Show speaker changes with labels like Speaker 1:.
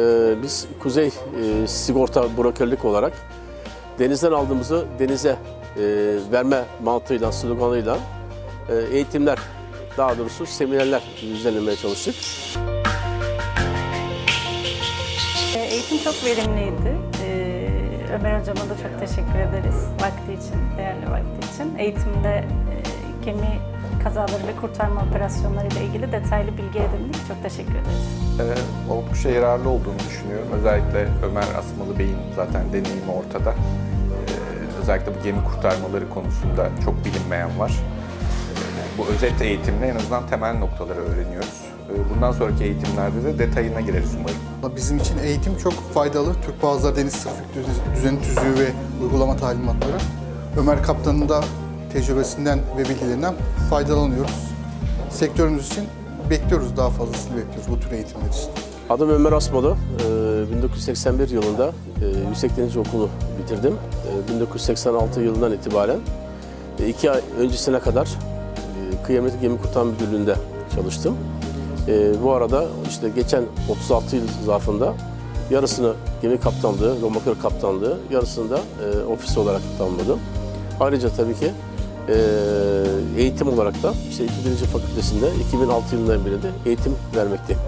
Speaker 1: e, biz Kuzey e, Sigorta Brokerlik olarak denizden aldığımızı denize e, verme mantığıyla, sloganıyla e, eğitimler, daha doğrusu seminerler düzenlemeye çalıştık.
Speaker 2: E, Eğitim çok verimliydi. E, Ömer hocama da çok teşekkür ederiz vakti için, değerli vakti için. Eğitimde e, gemi kazaları ve kurtarma operasyonları ile ilgili detaylı bilgi edindik. Çok teşekkür ederiz.
Speaker 3: Ee, oldukça yararlı olduğunu düşünüyorum. Özellikle Ömer Asmalı Bey'in zaten deneyimi ortada. Ee, özellikle bu gemi kurtarmaları konusunda çok bilinmeyen var. Ee, bu özet eğitimle en azından temel noktaları öğreniyoruz. Ee, bundan sonraki eğitimlerde de detayına gireriz umarım.
Speaker 4: Bizim için eğitim çok faydalı. Türk Boğazlar Deniz Trafik Düz- Düzeni Tüzüğü ve uygulama talimatları. Ömer Kaptan'ın da tecrübesinden ve bilgilerinden faydalanıyoruz. Sektörümüz için bekliyoruz, daha fazlasını bekliyoruz bu tür eğitimler için.
Speaker 1: Adım Ömer Asmalı. E, 1981 yılında e, Yüksek Deniz Okulu bitirdim. E, 1986 yılından itibaren e, iki ay öncesine kadar e, Kıyamet Gemi Kurtarma Müdürlüğü'nde çalıştım. Bu arada işte geçen 36 yıl zarfında yarısını gemi kaptanlığı, romakör kaptanlığı, yarısını da ofis olarak tamamladım. Ayrıca tabii ki eğitim olarak da işte 2. Fakültesi'nde 2006 yılından beri de eğitim vermekteyim.